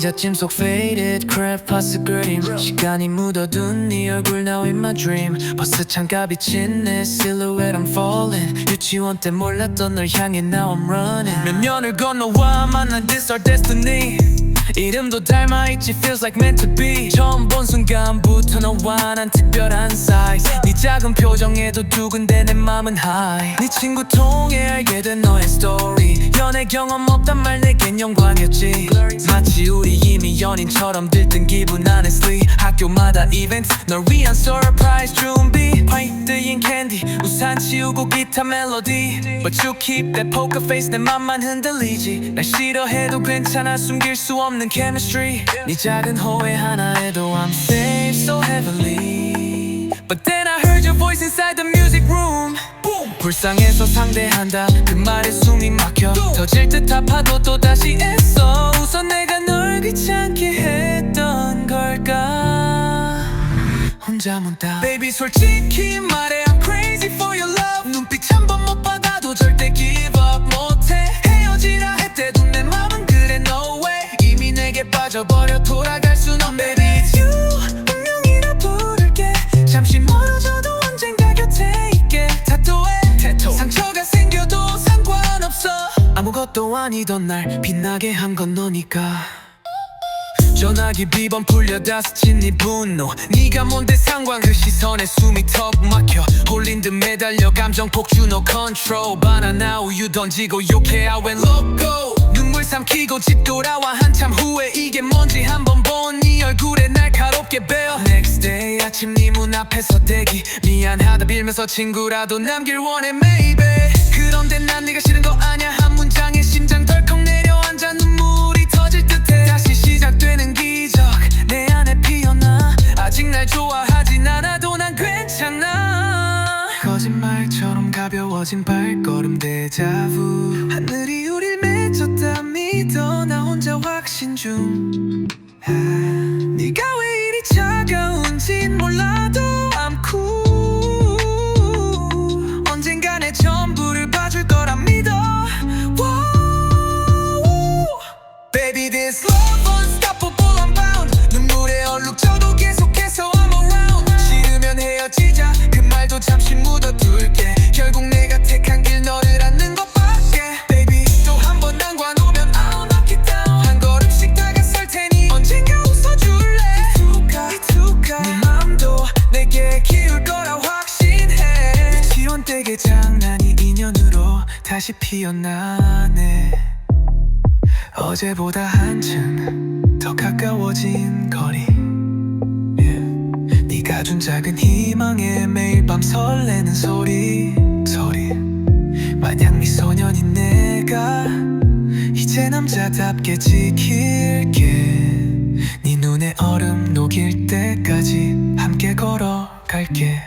피자찜 속 faded crab 파스 그림 시간이 묻어둔 네 얼굴 now in my dream 버스 창가 비친 내 silhouette I'm falling 유치원 때 몰랐던 널 향해 now I'm running 몇 년을 건너와 만난 this our destiny 이름도 닮아있지 feels like meant to be. 처음 본 순간부터 너와 난 특별한 size. 네 작은 표정에도 두근대 내 맘은 high. 네 친구 통해 알게 된 너의 story. 연애 경험 없단 말 내겐 영광이었지. 마치 우리 이미 연인처럼 들뜬 기분 honestly. 학교마다 이벤트 널 위한 surprise 준비 치우고 기타 멜로디 But you keep that poker face 내 맘만 흔들리지 날 싫어해도 괜찮아 숨길 수 없는 chemistry 네 작은 호회 하나에도 I'm safe so heavily But then I heard your voice inside the music room 불쌍해서 상대한다 그 말에 숨이 막혀 터질 듯 아파도 또다시 애써 우선 내가 널 귀찮게 했던 걸까 혼자 묻다 Baby 솔직히 말해 for your love. 눈빛 한 번 못 받아도 절대 give up 못해. 헤어지라 했대도 내 맘은 그래 no way. 이미 내게 빠져버려 돌아갈 순 없네. Baby it's you. 운명이라 부를게. 잠시 멀어져도 언젠가 곁에 있게. 타투에 상처가 생겨도 상관없어. 아무것도 아니던 날 빛나게 한 건 너니까. 전화기 비번 풀려 다 스친 네 분노. 네가 뭔데 상관? 그 시선에 숨이 턱 막혀 홀린 듯 매달려 감정 폭주 no control. 바나나 우유 던지고 욕해 I went loco 눈물 삼키고 집 돌아와 한참 후에 이게 뭔지 한번 본 네 얼굴에 날카롭게 베어. Next day 아침 네 문 앞에서 대기. 미안하다 빌면서 친구라도 남길 원해 maybe. 그런데 난 네가 싫은 거 아냐 한 문장 가벼워진 발걸음 데자부 하늘이 우릴 맺었다 믿어. 나 혼자 확신 중. 아, 네가 왜 이리 차가운진 몰라도 I'm cool. 언젠가 내 전부를 봐줄 거라 믿어. Wow. Baby this love unstoppable 다시 피어나네. 어제보다 한층 더 가까워진 거리. yeah. 네가 준 작은 희망에 매일 밤 설레는 소리 소리. 마냥 미소년인 내가 이제 남자답게 지킬게. 네 눈에 얼음 녹일 때까지 함께 걸어갈게